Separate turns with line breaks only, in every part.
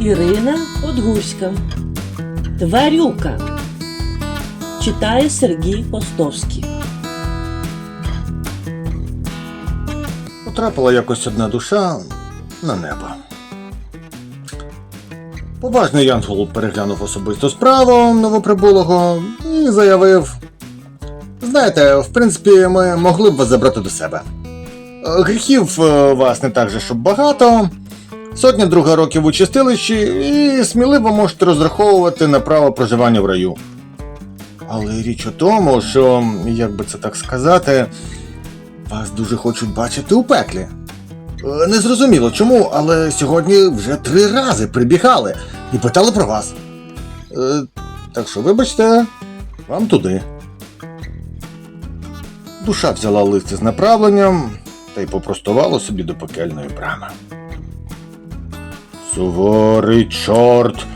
Ірина Подгурська. Тварюка. Читає Сергій Постовський.
Потрапила якось одна душа на небо. Поважний Янгол переглянув особисту справу новоприбулого і заявив: Знаєте, в принципі, ми могли б вас забрати до себе. Гріхів е, вас не так же, щоб багато. Сотня друга років у чистилищі, і сміливо можете розраховувати на право проживання в раю. Але річ у тому, що, як би це так сказати, вас дуже хочуть бачити у пеклі. Е, Незрозуміло чому, але сьогодні вже три рази прибігали і питали про вас. Е, Так що, вибачте, вам туди. Душа взяла лист із направленням та й попростувала собі до пекельної брами. Суворий чорт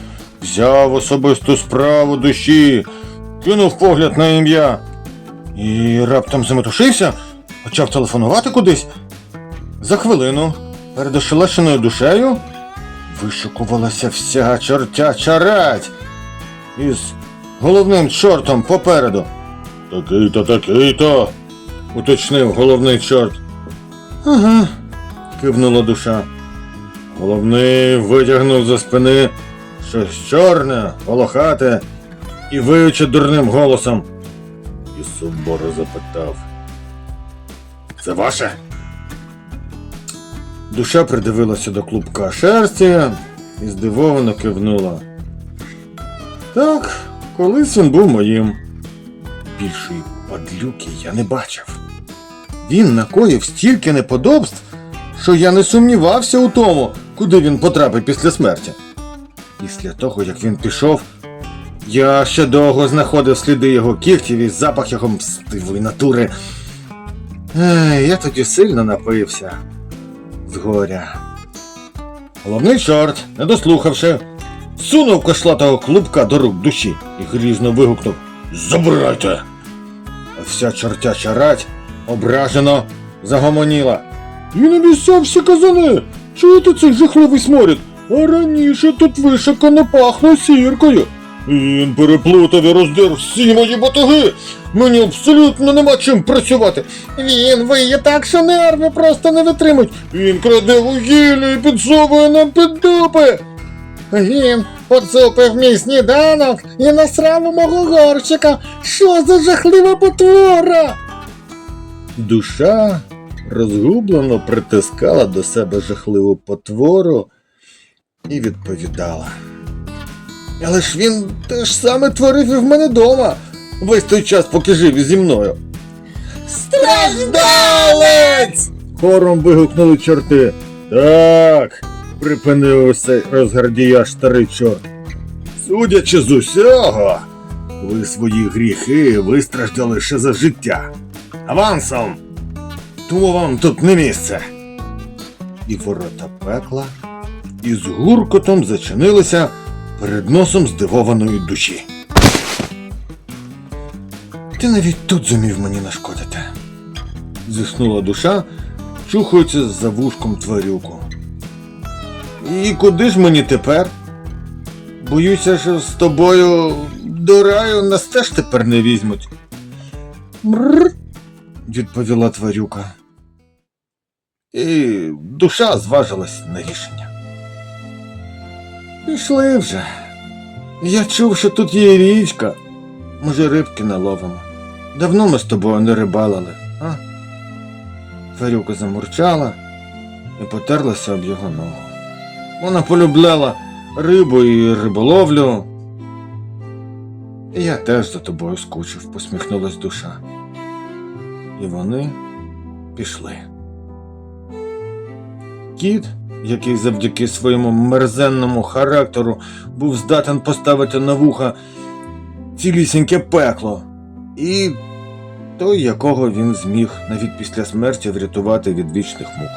взяв особисту справу душі, кинув погляд на ім'я і раптом заметушився, почав телефонувати кудись. За хвилину перед ошелешеною душею вишикувалася вся чортяча рать із головним чортом попереду. Такий-то, такий-то, уточнив головний чорт. Ага, кивнула душа. Головний витягнув за спини щось чорне, волохате і виючи дурним голосом. І суворо запитав. Це ваше? Душа придивилася до клубка шерсті і здивовано кивнула. Так, колись він був моїм. Більшої падлюки я не бачив. Він накоїв стільки неподобств, що я не сумнівався у тому, куди він потрапив після смерті. Після того, як він пішов, я ще довго знаходив сліди його кігтів і запах його мстивої натури. Ех, я тоді сильно напився з горя. Головний чорт, не дослухавши, сунув кошлатого клубка до рук душі і грізно вигукнув Забирайте! Вся чортяча рать ображено загомоніла. Він обіцяв всі казани! Чуєте цей жахливий сморід? А раніше тут вишикано пахло сіркою. Він переплутав і роздер всі мої батаги. Мені абсолютно нема чим працювати. Він виє так, що нерви просто не витримують. Він краде вугілля і підсовує нам під дупи. Він поцупив мій сніданок і насрав у мого горщика. Що за жахлива потвора? Душа розгублено притискала до себе жахливу потвору і відповідала. Але ж він те ж саме творив і в мене дома. Весь той час, поки жив зі мною. Страждалець! Хором вигукнули чорти. Так, припинив усе розгардіяш старий чорт. Судячи з усього, ви свої гріхи вистраждали ще за життя. Авансом! Тому вам тут не місце. І ворота пекла із гуркотом зачинилися перед носом здивованої душі. Ти навіть тут зумів мені нашкодити. зіснула душа, чухаючи за вушком тварюку. І куди ж мені тепер? Боюся, що з тобою до раю нас теж тепер не візьмуть. Мрр, відповіла тварюка. І душа зважилась на рішення. Пішли вже. Я чув, що тут є річка. Може, рибки наловимо. Давно ми з тобою не рибалили, а? Тварюка замурчала і потерлася об його ногу. Вона полюбляла рибу і риболовлю. І я теж за тобою скучив, посміхнулась душа. І вони пішли. Кіт, який завдяки своєму мерзенному характеру був здатен поставити на вуха цілісіньке пекло, і той, якого він зміг навіть після смерті врятувати від вічних мук.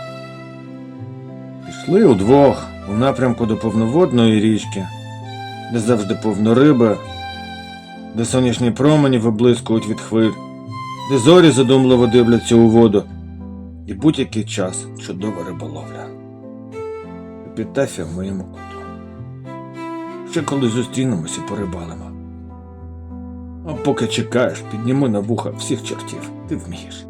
Пішли удвох у напрямку до повноводної річки, де завжди повно риби, де сонячні промені виблискують від хвиль, де зорі задумливо дивляться у воду, і будь-який час чудова риболовля. Епітафія в моєму куту. Ще коли зустрінемося, порибалимо. А поки чекаєш, підніми на вуха всіх чортів. Ти вмієш.